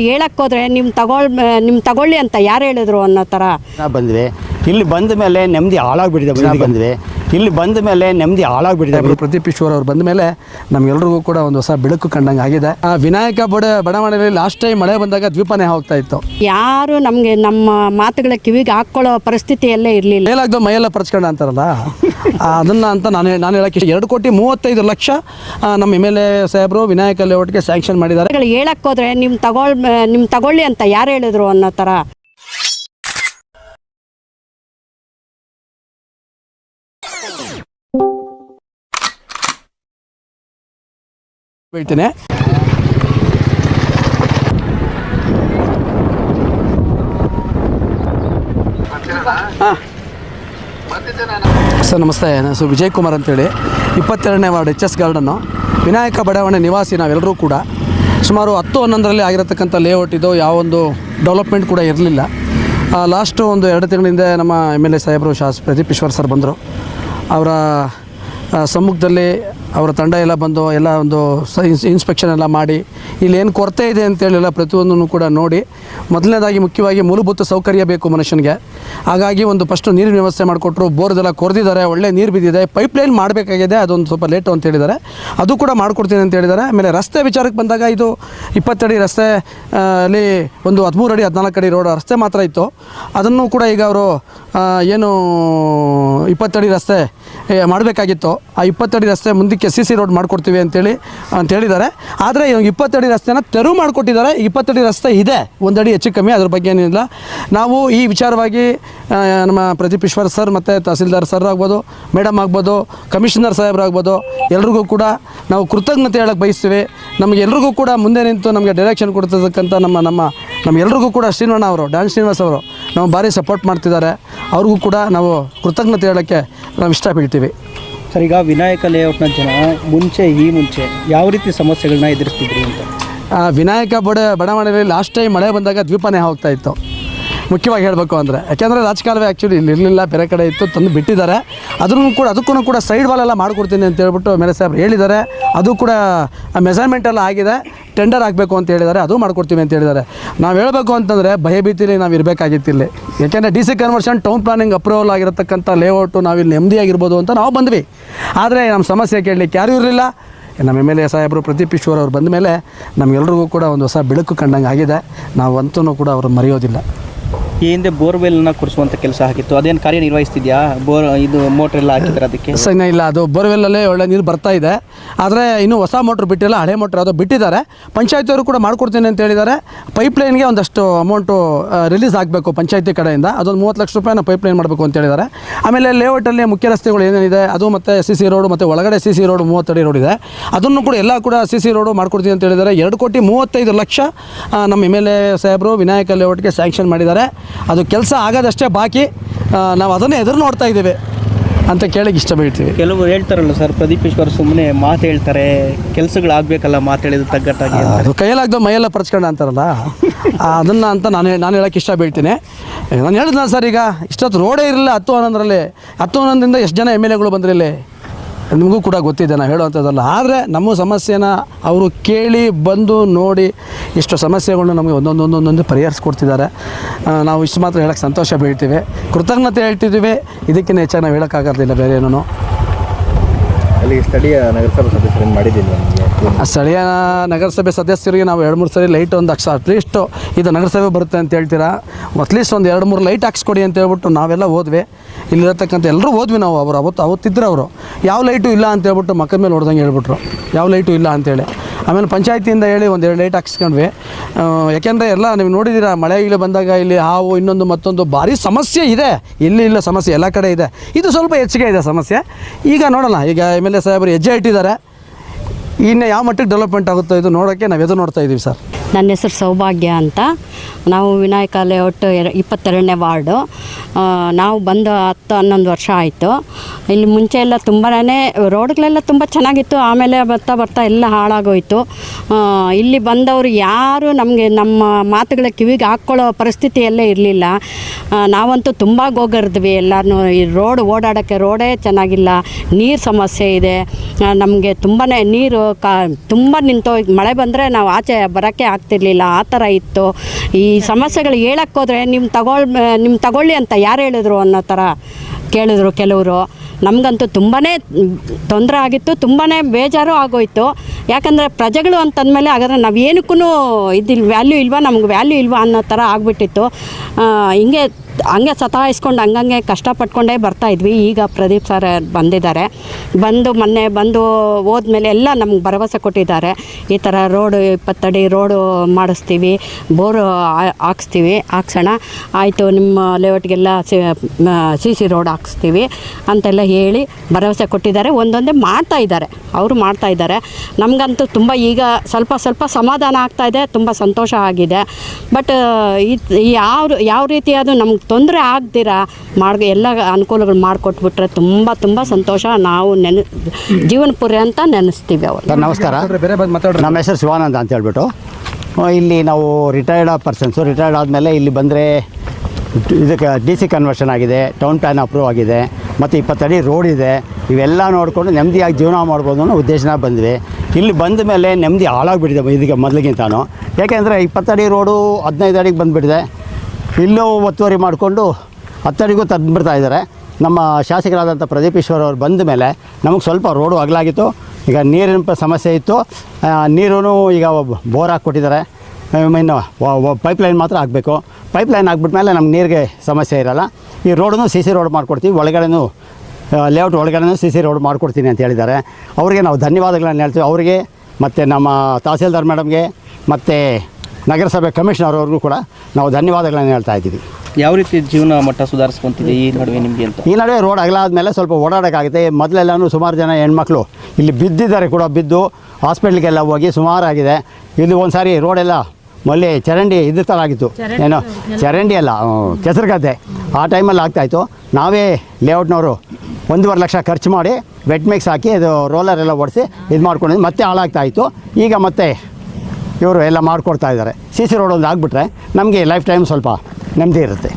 ಹೇಳಕ್ ಹೋದ್ರೆ ನಿಮ್ ತಗೊಳ್ ನಿಮ್ ತಗೊಳ್ಳಿ ಅಂತ ಯಾರು ಹೇಳಿದ್ರು ಅನ್ನೋ ತರ? ಬಂದ್ವಿ. ಇಲ್ಲಿ ಬಂದ ಮೇಲೆ ನೆಮ್ಮದಿ ಹಾಳಾಗ್ಬಿಟ್ಟಿದೆ ಬಂದು ಬಂದ್ವಿ ಇಲ್ಲಿ ಬಂದ ಮೇಲೆ ನೆಮ್ಮದಿ ಹಾಳಾಗ್ಬಿಟ್ಟಿದೆ ಅವರು ಪ್ರದೀಪ್ ಈಶ್ವರ್ ಅವ್ರು ಬಂದ ಮೇಲೆ ನಮ್ಗೆಲ್ರಿಗೂ ಕೂಡ ಒಂದು ಹೊಸ ಬೆಳಕು ಕಂಡಂಗೆ ಆಗಿದೆ. ಆ ವಿನಾಯಕ ಬಡ ಬಡಾವಣೆಯಲ್ಲಿ ಲಾಸ್ಟ್ ಟೈಮ್ ಮಳೆ ಬಂದಾಗ ದ್ವೀಪನೇ ಹೋಗ್ತಾ ಇತ್ತು. ಯಾರು ನಮಗೆ ನಮ್ಮ ಮಾತುಗಳ ಕಿವಿಗೆ ಹಾಕ್ಕೊಳ್ಳೋ ಪರಿಸ್ಥಿತಿಯಲ್ಲೇ ಇರಲಿಲ್ಲ. ಮೇಲಾಗ್ದು ಮೈಯೆಲ್ಲ ಪರ್ಚ್ಕೊಂಡ ಅಂತಾರಲ್ಲ? ಅದನ್ನ ಅಂತ ನಾನು ನಾನು ಹೇಳಕ್ಕೆ ಎರಡು ಕೋಟಿ ಮೂವತ್ತೈದು ಲಕ್ಷ ನಮ್ಮ ಎಂ ಎಲ್ ಎ ಸಾಹೇಬರು ವಿನಾಯಕ ಲೇಔಟ್ಗೆ ಸ್ಯಾಂಕ್ಷನ್ ಮಾಡಿದ್ದಾರೆ. ಹೇಳಕ್ ಹೋದ್ರೆ ನಿಮ್ ತಗೊಳ್ ನಿಮ್ ತಗೊಳ್ಳಿ ಅಂತ ಯಾರು ಹೇಳಿದ್ರು ಅನ್ನೋ ಥರ ಹೇಳ್ತೀನಿ. ಹಾಂ. ಸರ್, ನಮಸ್ತೆ. ನಾನು ಹೆಸರು ವಿಜಯ್ ಕುಮಾರ್ ಅಂತೇಳಿ. ಇಪ್ಪತ್ತೆರಡನೇ ವಾರ್ಡ್ ಎಚ್ ಎಸ್ ಗಾರ್ಡನ್ನು ವಿನಾಯಕ ಬಡಾವಣೆ ನಿವಾಸಿ ನಾವೆಲ್ಲರೂ ಕೂಡ ಸುಮಾರು ಹತ್ತು ಹನ್ನೊಂದರಲ್ಲಿ ಆಗಿರತಕ್ಕಂಥ ಲೇಔಟ್ ಇದು ಯಾವೊಂದು ಡೆವಲಪ್ಮೆಂಟ್ ಕೂಡ ಇರಲಿಲ್ಲ. ಲಾಸ್ಟು ಒಂದು ಎರಡು ತಿಂಗಳ ಹಿಂದೆ ನಮ್ಮ ಎಂ ಎಲ್ ಎ ಸಾಹೇಬರು ಶಾಸ್ ಪ್ರದೀಪ್ ಈಶ್ವರ್ ಸರ್ ಬಂದರು. ಅವರ ಸಮ್ಮುಖದಲ್ಲಿ ಅವರ ತಂಡ ಎಲ್ಲ ಬಂದು ಎಲ್ಲ ಒಂದು ಇನ್ಸ್ಪೆಕ್ಷನ್ ಎಲ್ಲ ಮಾಡಿ, ಇಲ್ಲಿ ಏನು ಕೊರತೆ ಇದೆ ಅಂತೇಳಿ ಎಲ್ಲ ಪ್ರತಿಯೊಂದನ್ನು ಕೂಡ ನೋಡಿ. ಮೊದಲನೇದಾಗಿ ಮುಖ್ಯವಾಗಿ ಮೂಲಭೂತ ಸೌಕರ್ಯ ಬೇಕು ಮನುಷ್ಯನಿಗೆ. ಹಾಗಾಗಿ ಒಂದು ಫಸ್ಟು ನೀರಿನ ವ್ಯವಸ್ಥೆ ಮಾಡಿಕೊಟ್ರು, ಬೋರ್ದೆಲ್ಲ ಕೊರೆದಿದ್ದಾರೆ, ಒಳ್ಳೆ ನೀರು ಬಿದ್ದಿದೆ ಪೈಪ್ಲೈನ್ ಮಾಡಬೇಕಾಗಿದೆ, ಅದೊಂದು ಸ್ವಲ್ಪ ಲೇಟು ಅಂತ ಹೇಳಿದ್ದಾರೆ. ಅದು ಕೂಡ ಮಾಡಿಕೊಡ್ತೀನಿ ಅಂತ ಹೇಳಿದ್ದಾರೆ. ಆಮೇಲೆ ರಸ್ತೆ ವಿಚಾರಕ್ಕೆ ಬಂದಾಗ ಇದು ಇಪ್ಪತ್ತಡಿ ರಸ್ತೆ ಅಲ್ಲಿ ಒಂದು ಹದಿಮೂರು ಅಡಿ, ಹದಿನಾಲ್ಕು ಅಡಿ ರೋಡ್ ರಸ್ತೆ ಮಾತ್ರ ಇತ್ತು. ಅದನ್ನು ಕೂಡ ಈಗ ಅವರು ಏನು ಇಪ್ಪತ್ತಡಿ ರಸ್ತೆ ಮಾಡಬೇಕಾಗಿತ್ತು. ಆ ಇಪ್ಪತ್ತಡಿ ರಸ್ತೆ ಮುಂದಕ್ಕೆ ಸಿ ಸಿ ರೋಡ್ ಮಾಡಿಕೊಡ್ತೀವಿ ಅಂತೇಳಿ, ಅಂತ ಹೇಳಿದ್ದಾರೆ. ಆದರೆ ಇವಾಗ ಇಪ್ಪತ್ತಡಿ ರಸ್ತೆನ ತೆರವು ಮಾಡಿಕೊಟ್ಟಿದ್ದಾರೆ. ಇಪ್ಪತ್ತಡಿ ರಸ್ತೆ ಇದೆ. ಒಂದಡಿ ಹೆಚ್ಚು ಕಮ್ಮಿ, ಅದ್ರ ಬಗ್ಗೆ ಏನಿಲ್ಲ. ನಾವು ಈ ವಿಚಾರವಾಗಿ ನಮ್ಮ ಪ್ರದೀಪ್ ಈಶ್ವರ್ ಸರ್ ಮತ್ತು ತಹಸೀಲ್ದಾರ್ ಸರ್ ಆಗ್ಬೋದು ಮೇಡಮ್ ಆಗ್ಬೋದು ಕಮಿಷನರ್ ಸಾಹೇಬ್ರಾಗ್ಬೋದು ಎಲ್ರಿಗೂ ಕೂಡ ನಾವು ಕೃತಜ್ಞತೆ ಹೇಳಕ್ಕೆ ಬಯಸ್ತೀವಿ. ನಮಗೆ ಎಲ್ರಿಗೂ ಕೂಡ ಮುಂದೆ ನಿಂತು ನಮಗೆ ಡೈರೆಕ್ಷನ್ ಕೊಡ್ತಿರ್ತಕ್ಕಂಥ ನಮ್ಮ ನಮ್ಮ ನಮಗೆಲ್ರಿಗೂ ಕೂಡ ಶ್ರೀನಿವಾಣ ಅವರು ಡ್ಯಾನ್ಸ್ ಶ್ರೀನಿವಾಸ್ ಅವರು ನಾವು ಭಾರಿ ಸಪೋರ್ಟ್ ಮಾಡ್ತಿದ್ದಾರೆ. ಅವ್ರಿಗೂ ಕೂಡ ನಾವು ಕೃತಜ್ಞತೆ ಹೇಳೋಕ್ಕೆ ನಾವು ಇಷ್ಟಪಡ್ತೀವಿ. ಸರ್ ಈಗ ವಿನಾಯಕ ಲೇಔಟ್ನ ಜನ ಮುಂಚೆ ಈ ಮುಂಚೆ ಯಾವ ರೀತಿ ಸಮಸ್ಯೆಗಳನ್ನ ಎದುರಿಸ್ತಿದ್ರಿ ಅಂತ? ವಿನಾಯಕ ಬಡ ಬಡಾವಣೆಯಲ್ಲಿ ಲಾಸ್ಟ್ ಟೈಮ್ ಮಳೆ ಬಂದಾಗ ದ್ವೀಪನೇ ಹೋಗ್ತಾ ಇತ್ತು. ಮುಖ್ಯವಾಗಿ ಹೇಳಬೇಕು ಅಂದರೆ, ಯಾಕೆಂದರೆ ರಾಜಕಾಲವೇ ಆ್ಯಕ್ಚುಲಿ ಇಲ್ಲಿ ಇರಲಿಲ್ಲ, ಬೇರೆ ಕಡೆ ಇತ್ತು, ತಂದು ಬಿಟ್ಟಿದ್ದಾರೆ. ಅದನ್ನು ಕೂಡ, ಅದಕ್ಕೂ ಕೂಡ ಸೈಡ್ ವಾಲೆಲ್ಲ ಮಾಡಿಕೊಡ್ತೀನಿ ಅಂತ ಹೇಳ್ಬಿಟ್ಟು ಮೇಲೆ ಸಾಹೇಬ್ರು ಹೇಳಿದ್ದಾರೆ. ಅದು ಕೂಡ ಮೆಜರ್ಮೆಂಟ್ ಎಲ್ಲ ಆಗಿದೆ. ಟೆಂಡರ್ ಆಗಬೇಕು ಅಂತ ಹೇಳಿದ್ದಾರೆ, ಅದು ಮಾಡ್ಕೊಡ್ತೀವಿ ಅಂತ ಹೇಳಿದ್ದಾರೆ. ನಾವು ಹೇಳಬೇಕು ಅಂತಂದರೆ ಭಯಭೀತಿಲಿ ನಾವು ಇರಬೇಕಾಗಿತ್ತು ಇಲ್ಲಿ. ಯಾಕೆಂದರೆ D C conversion town planning approval ಆಗಿರತಕ್ಕಂಥ ಲೇಔಟು ನಾವಿಲ್ಲಿ ನೆಮ್ಮದಿಯಾಗಿರ್ಬೋದು ಅಂತ ನಾವು ಬಂದ್ವಿ. ಆದರೆ ನಮ್ಮ ಸಮಸ್ಯೆ ಕೇಳಲಿಕ್ಕೆ ಯಾರೂ ಇರಲಿಲ್ಲ. ನಮ್ಮ ಎಂ ಎಲ್ ಎ ಸಾಹೇಬರು ಪ್ರದೀಪ್ ಈಶ್ವರ್ ಅವರು ಬಂದ ಮೇಲೆ ನಮಗೆಲ್ರಿಗೂ ಕೂಡ ಒಂದು ಹೊಸ ಬೆಳಕು ಕಂಡಂಗೆ ಆಗಿದೆ ನಾವು ಅಂತೂ ಕೂಡ ಅವರು ಮರೆಯೋದಿಲ್ಲ. ಈ ಹಿಂದೆ ಬೋರ್ವೆಲ್ನ ಕೊಡಿಸುವಂಥ ಕೆಲಸ ಆಗಿತ್ತು. ಅದೇನು ಕಾರ್ಯನಿರ್ವಹಿಸ್ತಿದ್ಯಾ? ಬೋರ್, ಇದು ಮೋಟ್ರ್ ಎಲ್ಲ ಹಾಕಿದ್ರೆ ಅದಕ್ಕೆ? ಸ ಇನ್ನ ಇಲ್ಲ. ಅದು ಬೋರ್ವೆಲ್ಲಲ್ಲೇ ಒಳ್ಳೆ ನೀರು ಬರ್ತಾ ಇದೆ. ಆದರೆ ಇನ್ನೂ ಹೊಸ ಮೋಟ್ರ್ ಬಿಟ್ಟಿಲ್ಲ. ಹಳೆ ಮೋಟ್ರ್ ಅದು ಬಿಟ್ಟಿದ್ದಾರೆ. ಪಂಚಾಯತಿಯವರು ಕೂಡ ಮಾಡ್ಕೊಡ್ತೀನಿ ಅಂತ ಹೇಳಿದ್ದಾರೆ. ಪೈಪ್ಲೈನ್ಗೆ ಒಂದಷ್ಟು ಅಮೌಂಟು ರಿಲೀಸ್ ಆಗಬೇಕು ಪಂಚಾಯತಿ ಕಡೆಯಿಂದ. ಅದೊಂದು ಮೂವತ್ತು ಲಕ್ಷ ರೂಪಾಯಿನ ಪೈಪ್ಲೈನ್ ಮಾಡಬೇಕು ಅಂತ ಹೇಳಿದ್ದಾರೆ. ಆಮೇಲೆ ಲೇಔಟಲ್ಲಿ ಮುಖ್ಯ ರಸ್ತೆಗಳು ಏನೇನಿದೆ, ಅದು ಮತ್ತು ಸಿ ಸಿ ರೋಡು ಮತ್ತು ಒಳಗಡೆ ಸಿ ಸಿ ರೋಡು ಮೂವತ್ತಡಿ ರೋಡ್ ಇದೆ. ಅದನ್ನು ಕೂಡ ಎಲ್ಲ ಕೂಡ ಸಿ ಸಿ ರೋಡು ಮಾಡ್ಕೊಡ್ತೀನಿ ಅಂತ ಹೇಳಿದ್ದಾರೆ. ಎರಡು ಕೋಟಿ ಮೂವತ್ತೈದು ಲಕ್ಷ ನಮ್ಮ ಎಂ ಎಲ್ ಎ ಸಾಹೇಬರು, ವಿನಾಯಕ ಲೇಔಟ್ಗೆ ಸ್ಯಾಂಕ್ಷನ್ ಮಾಡಿದ್ದಾರೆ. ಅದು ಕೆಲಸ ಆಗೋದಷ್ಟೇ ಬಾಕಿ ನಾವು ಅದನ್ನೇ ಎದುರು ನೋಡ್ತಾ ಇದ್ದೇವೆ ಅಂತ ಕೇಳಕ್ಕೆ ಇಷ್ಟಪಡ್ತೀವಿ. ಕೆಲವರು ಹೇಳ್ತಾರಲ್ಲ ಸರ್ ಪ್ರದೀಪ್ ಈಶ್ವರ್ ಸುಮ್ಮನೆ ಮಾತು ಹೇಳ್ತಾರೆ ಕೆಲಸಗಳಾಗಬೇಕಲ್ಲ ಮಾತು ಹೇಳಿದ ತಗ್ಗಟ್ಟಾಗಿ. ಅದು ಕೈಯಲ್ಲಾಗ್ದು ಮೈಯೆಲ್ಲ ಪರ್ಚ್ಕೊಂಡ ಅಂತಾರಲ್ಲ? ಅದನ್ನು ಅಂತ ನಾನು ನಾನು ಹೇಳಕ್ಕೆ ಇಷ್ಟ ಬೀಳ್ತೀನಿ ನಾನು ಹೇಳಿದ್ನ ಸರ್ ಈಗ ಇಷ್ಟೊತ್ತು ರೋಡೇ ಇರಲಿಲ್ಲ ಹತ್ತು ಹನ್ನೊಂದರಲ್ಲಿ ಹತ್ತು ಹನ್ನೊಂದರಿಂದ ಎಷ್ಟು ಜನ ಎಂ ಎಲ್ ಎಗಳು ಬಂದ್ರು ಇಲ್ಲಿ? ನಿಮಗೂ ಕೂಡ ಗೊತ್ತಿದೆ, ನಾವು ಹೇಳುವಂಥದ್ದಲ್ಲ. ಆದರೆ ನಮ್ಮ ಸಮಸ್ಯೆನ ಅವರು ಕೇಳಿ, ಬಂದು ನೋಡಿ ಇಷ್ಟು ಸಮಸ್ಯೆಗಳನ್ನ ನಮಗೆ ಒಂದೊಂದು ಒಂದೊಂದೊಂದು ಪರಿಹರಿಸ್ಕೊಡ್ತಿದ್ದಾರೆ. ನಾವು ಇಷ್ಟು ಮಾತ್ರ ಹೇಳಕ್ಕೆ ಸಂತೋಷ ಬೀಳ್ತೀವಿ. ಕೃತಜ್ಞತೆ ಹೇಳ್ತಿದ್ದೀವಿ ಇದಕ್ಕಿಂತ ಹೆಚ್ಚಾಗಿ ನಾವು ಹೇಳೋಕ್ಕಾಗೋದಿಲ್ಲ ಬೇರೆ ಏನೂ ಅಲ್ಲಿ ಸ್ಥಳೀಯ ನಗರಸಭಾ ಸದಸ್ಯರನ್ನು ಮಾಡಿದ್ದಿಲ್ಲ ಸ್ಥಳೀಯ ನಗರಸಭೆ ಸದಸ್ಯರಿಗೆ ನಾವು ಎರಡು ಮೂರು ಸರಿ ಲೈಟ್ ಒಂದು ಹಾಕ್ಸ ಅಟ್ಲೀಸ್ಟ್ ಇದು ನಗರಸಭೆ ಬರುತ್ತೆ ಅಂತ ಹೇಳ್ತೀರಾ? ಅಟ್ಲೀಸ್ಟ್ ಒಂದು ಎರಡು ಮೂರು ಲೈಟ್ ಹಾಕ್ಸ್ಕೊಡಿ ಅಂತ ಹೇಳ್ಬಿಟ್ಟು ನಾವೆಲ್ಲ ಹೋದ್ವಿ. ಇಲ್ಲಿರತಕ್ಕಂಥ ಎಲ್ಲರೂ ಹೋದ್ವಿ ನಾವು ಅವರು, ಅವತ್ತು, ಅವತ್ತಿದ್ರು ಅವರು. ಯಾವ ಲೈಟು ಇಲ್ಲ ಅಂತ ಹೇಳ್ಬಿಟ್ಟು ಮಕ್ಕದ ಮೇಲೆ ಹೊಡೆದಂಗೆ ಹೇಳ್ಬಿಟ್ರು. ಯಾವ ಲೈಟು ಇಲ್ಲ ಅಂತೇಳಿ ಆಮೇಲೆ ಪಂಚಾಯತಿಯಿಂದ ಹೇಳಿ ಒಂದು ಎರಡು ಲೈಟ್ ಹಾಕ್ಸ್ಕೊಂಡ್ವಿ. ಯಾಕೆಂದರೆ ಎಲ್ಲ ನೀವು ನೋಡಿದ್ದೀರಾ, ಮಳೆ ಇಲ್ಲಿ ಬಂದಾಗ ಇಲ್ಲಿ ಹಾವು, ಇನ್ನೊಂದು ಮತ್ತೊಂದು ಭಾರಿ ಸಮಸ್ಯೆ ಇದೆ. ಇಲ್ಲಿ ಇಲ್ಲ ಸಮಸ್ಯೆ, ಎಲ್ಲ ಕಡೆ ಇದೆ. ಇದು ಸ್ವಲ್ಪ ಹೆಚ್ಚಿಗೆ ಇದೆ ಸಮಸ್ಯೆ. ಈಗ ನೋಡೋಣ, ಈಗ ಎಂ ಎಲ್ ಎ ಸಾಹೇಬರು ಹೆಜ್ಜೆ ಇಟ್ಟಿದ್ದಾರೆ. ಇನ್ನು ಯಾವ ಮಟ್ಟಿಗೆ ಡೆವಲಪ್ಮೆಂಟ್ ಆಗುತ್ತೋ ಇದು ನೋಡೋಕ್ಕೆ ನಾವು ಎದುರು ನೋಡ್ತಾ ಇದ್ದೀವಿ ಸರ್. ನನ್ನ ಹೆಸರು ಸೌಭಾಗ್ಯ ಅಂತ. ನಾವು ವಿನಾಯಕ ಲೇಔಟ್ ಇಪ್ಪತ್ತೆರಡನೇ ವಾರ್ಡು. ನಾವು ಬಂದು ಹತ್ತು, ಹನ್ನೊಂದು ವರ್ಷ ಆಯಿತು. ಇಲ್ಲಿ ಮುಂಚೆ ಎಲ್ಲ ತುಂಬಾನೇ, ರೋಡ್ಗಳೆಲ್ಲ ತುಂಬ ಚೆನ್ನಾಗಿತ್ತು. ಆಮೇಲೆ ಬರ್ತಾ ಬರ್ತಾ ಎಲ್ಲ ಹಾಳಾಗೋಯ್ತು. ಇಲ್ಲಿ ಬಂದವರು ಯಾರು ನಮಗೆ ನಮ್ಮ ಮಾತುಗಳ ಕಿವಿಗೆ ಹಾಕ್ಕೊಳ್ಳೋ ಪರಿಸ್ಥಿತಿಯಲ್ಲೇ ಇರಲಿಲ್ಲ. ನಾವಂತೂ ತುಂಬ ಗೋಗರಿದ್ವಿ ಎಲ್ಲರೂ ಈ ರೋಡ್ ಓಡಾಡೋಕ್ಕೆ ರೋಡೇ ಚೆನ್ನಾಗಿಲ್ಲ. ನೀರು ಸಮಸ್ಯೆ ಇದೆ. ನಮಗೆ ತುಂಬಾ ನೀರು ಕಾ, ತುಂಬ ನಿಂತೋಗಿ ಮಳೆ ಬಂದರೆ ನಾವು ಆಚೆ ಬರೋಕ್ಕೆ ಆಗ್ತಾ ಆಗ್ತಿರ್ಲಿಲ್ಲ, ಆ ಥರ ಇತ್ತು. ಈ ಸಮಸ್ಯೆಗಳು ಹೇಳೋಕ್ಕೋದ್ರೆ ನಿಮ್ಮ ತಗೊಳ್ ನಿಮ್ಮ ತಗೊಳ್ಳಿ ಅಂತ ಯಾರು ಹೇಳಿದ್ರು ಅನ್ನೋ ಥರ ಕೇಳಿದ್ರು ಕೆಲವರು. ನಮಗಂತೂ ತುಂಬಾ ತೊಂದರೆ ಆಗಿತ್ತು ತುಂಬಾ ಬೇಜಾರು ಆಗೋಯ್ತು. ಯಾಕಂದರೆ ಪ್ರಜೆಗಳು ಅಂತಂದಮೇಲೆ ಹಾಗಾದ್ರೆ ನಾವು ಏನಕ್ಕೂ ಇದಿಲ್ಲ ವ್ಯಾಲ್ಯೂ ಇಲ್ವಾ? ನಮ್ಗೆ ವ್ಯಾಲ್ಯೂ ಇಲ್ವಾ ಅನ್ನೋ ಥರ ಆಗಿಬಿಟ್ಟಿತ್ತು. ಹಿಂಗೆ ಹಂಗೆ ಸತಾಯಿಸ್ಕೊಂಡು ಹಂಗಂಗೆ ಕಷ್ಟಪಟ್ಕೊಂಡೇ ಬರ್ತಾ ಇದ್ವಿ. ಈಗ ಪ್ರದೀಪ್ ಸರ್ ಬಂದಿದ್ದಾರೆ. ಬಂದು ಮೊನ್ನೆ ಬಂದು ಹೋದ್ಮೇಲೆ ಎಲ್ಲ ನಮ್ಗೆ ಭರವಸೆ ಕೊಟ್ಟಿದ್ದಾರೆ. ಈ ಥರ ರೋಡು ಇಪ್ಪತ್ತಡಿ ರೋಡು ಮಾಡಿಸ್ತೀವಿ. ಬೋರು ಹಾಕ್ಸ್ತೀವಿ. ಹಾಕ್ಸೋಣ. ಆಯಿತು, ನಿಮ್ಮ ಲೇಔಟ್ಗೆಲ್ಲ ಸಿ ಸಿ ರೋಡ್ ಹಾಕ್ಸ್ತೀವಿ ಅಂತೆಲ್ಲ ಹೇಳಿ ಭರವಸೆ ಕೊಟ್ಟಿದ್ದಾರೆ. ಒಂದೊಂದೇ ಮಾಡ್ತಾ ಇದ್ದಾರೆ. ಅವರು ಮಾಡ್ತಾ ಇದ್ದಾರೆ. ನಮಗಂತೂ ತುಂಬ ಈಗ ಸ್ವಲ್ಪ ಸ್ವಲ್ಪ ಸಮಾಧಾನ ಆಗ್ತಾ ಇದೆ ತುಂಬ ಸಂತೋಷ ಆಗಿದೆ. ಬಟ್ ಯಾವ ಯಾವ ರೀತಿಯಾದ ನಮ್ಗೆ ತೊಂದರೆ ಆಗ್ದಿರ ಮಾಡ್ ಎಲ್ಲ ಅನುಕೂಲಗಳು ಮಾಡಿಕೊಟ್ಬಿಟ್ರೆ ತುಂಬ ತುಂಬ ಸಂತೋಷ ನಾವು ನೆನ ಜೀವನಪುರಿ ಅಂತ ನೆನೆಸ್ತೀವಿ ಅವರು. ನಮಸ್ಕಾರ. ಬೇರೆ ಬಂದು ಮಾತಾಡ್ರಿ. ನಮ್ಮ ಹೆಸರು ಶಿವಾನಂದ ಅಂತ ಹೇಳ್ಬಿಟ್ಟು. ಇಲ್ಲಿ ನಾವು ರಿಟೈರ್ಡ್ ಪರ್ಸನ್ಸು ರಿಟೈರ್ಡ್ ಆದಮೇಲೆ ಇಲ್ಲಿ ಬಂದರೆ ಇದಕ್ಕೆ ಡಿ ಸಿ ಕನ್ವರ್ಷನ್ ಆಗಿದೆ ಟೌನ್ ಪ್ಲ್ಯಾನ್ ಅಪ್ರೂವ್ ಆಗಿದೆ. ಮತ್ತು ಇಪ್ಪತ್ತಡಿ ರೋಡ್ ಇದೆ. ಇವೆಲ್ಲ ನೋಡಿಕೊಂಡು ನೆಮ್ಮದಿಯಾಗಿ ಜೀವನ ಮಾಡ್ಬೋದು ಅನ್ನೋ ಉದ್ದೇಶನ ಬಂದ್ವಿ ಇಲ್ಲಿ ಬಂದ ಮೇಲೆ ನೆಮ್ಮದಿ ಹಾಳಾಗ್ಬಿಟ್ಟಿದೆ ಇದಕ್ಕೆ ಮೊದಲಿಗಿಂತಾನು ಯಾಕೆಂದರೆ ಇಪ್ಪತ್ತಡಿ ರೋಡು ಹದಿನೈದು ಅಡಿಗೆ ಬಂದುಬಿಟ್ಟಿದೆ. ಇಲ್ಲೂ ಒತ್ತುವರಿ ಮಾಡಿಕೊಂಡು ಹತ್ತಡಿಗೂ ತಂದುಬಿಡ್ತಾ ಇದ್ದಾರೆ. ನಮ್ಮ ಶಾಸಕರಾದಂಥ ಪ್ರದೀಪ್ ಈಶ್ವರ್ ಅವರು ಬಂದ ಮೇಲೆ ನಮಗೆ ಸ್ವಲ್ಪ ರೋಡು ಅಗಲಾಗಿತ್ತು ಈಗ ನೀರಿನ ಸಮಸ್ಯೆ ಇತ್ತು. ನೀರೂ ಈಗ ಬೋರ್ ಹಾಕ್ಕೊಟ್ಟಿದ್ದಾರೆ. ಇನ್ನು ಪೈಪ್ಲೈನ್ ಮಾತ್ರ ಆಗಬೇಕು ಪೈಪ್ಲೈನ್ ಹಾಕ್ಬಿಟ್ಮೇಲೆ ನಮ್ಗೆ ನೀರಿಗೆ ಸಮಸ್ಯೆ ಇರಲ್ಲ. ಈ ರೋಡನ್ನು ಸಿ ಸಿ ರೋಡ್ ಮಾಡಿಕೊಡ್ತೀವಿ. ಒಳಗಡೆನೂ ಲೇಔಟ್ ಒಳಗಡೆನೂ ಸಿ ಸಿ ರೋಡ್ ಮಾಡಿಕೊಡ್ತೀನಿ ಅಂತ ಹೇಳಿದ್ದಾರೆ. ಅವರಿಗೆ ನಾವು ಧನ್ಯವಾದಗಳನ್ನು ಹೇಳ್ತೀವಿ. ಅವರಿಗೆ ಮತ್ತು ನಮ್ಮ ತಹಸೀಲ್ದಾರ್ ಮೇಡಮ್ಗೆ ಮತ್ತು ನಗರಸಭೆ ಕಮಿಷನರ್ ಅವ್ರಿಗೂ ಕೂಡ ನಾವು ಧನ್ಯವಾದಗಳನ್ನು ಹೇಳ್ತಾ ಇದ್ದೀವಿ. ಯಾವ ರೀತಿ ಜೀವನ ಮಟ್ಟ ಸುಧಾರಿಸ್ಕೊಂತಿದೆ ಈ ನಡುವೆ ನಿಮಗೆ ಅಂತ? ಈ ನಡುವೆ ರೋಡ್ ಅಗಲಾದ್ಮೇಲೆ ಸ್ವಲ್ಪ ಓಡಾಡೋಕ್ಕಾಗುತ್ತೆ. ಮೊದಲೆಲ್ಲನೂ ಸುಮಾರು ಜನ ಹೆಣ್ಮಕ್ಳು ಇಲ್ಲಿ ಬಿದ್ದಿದ್ದಾರೆ ಕೂಡ ಬಿದ್ದು ಹಾಸ್ಪಿಟ್ಲಿಗೆಲ್ಲ ಹೋಗಿ ಸುಮಾರಾಗಿದೆ. ಇಲ್ಲಿ ಒಂದು ಸಾರಿ ರೋಡೆಲ್ಲ ಮಲ್ಲಿ ಚರಂಡಿ ಇದ್ದ ಥರ ಆಗಿತ್ತು. ಏನೋ ಚರಂಡಿ ಅಲ್ಲ ಕೆಸರುಗದ್ದೆ. ಕೆಸರು ಗದ್ದೆ ಆ ಟೈಮಲ್ಲಿ ಆಗ್ತಾಯಿತ್ತು. ನಾವೇ ಲೇಔಟ್ನವರು ಒಂದೂವರೆ ಲಕ್ಷ ಖರ್ಚು ಮಾಡಿ ವೆಟ್ ಮಿಕ್ಸ್ ಹಾಕಿ ಇದು ರೋಲರ್ ಎಲ್ಲ ಓಡಿಸಿ ಇದು ಮಾಡ್ಕೊಂಡಿದ್ದು. ಮತ್ತೆ ಹಾಳಾಗ್ತಾಯಿತ್ತು. ಈಗ ಮತ್ತೆ ಇವರು ಎಲ್ಲ ಮಾಡಿಕೊಡ್ತಾ ಇದ್ದಾರೆ. ಸಿ ಸಿ ರೋಡ್ ಒಂದು ಆಗಿಬಿಟ್ರೆ ನಮಗೆ ಲೈಫ್ ಟೈಮ್ ಸ್ವಲ್ಪ ನೆಮ್ಮದಿ ಇರುತ್ತೆ.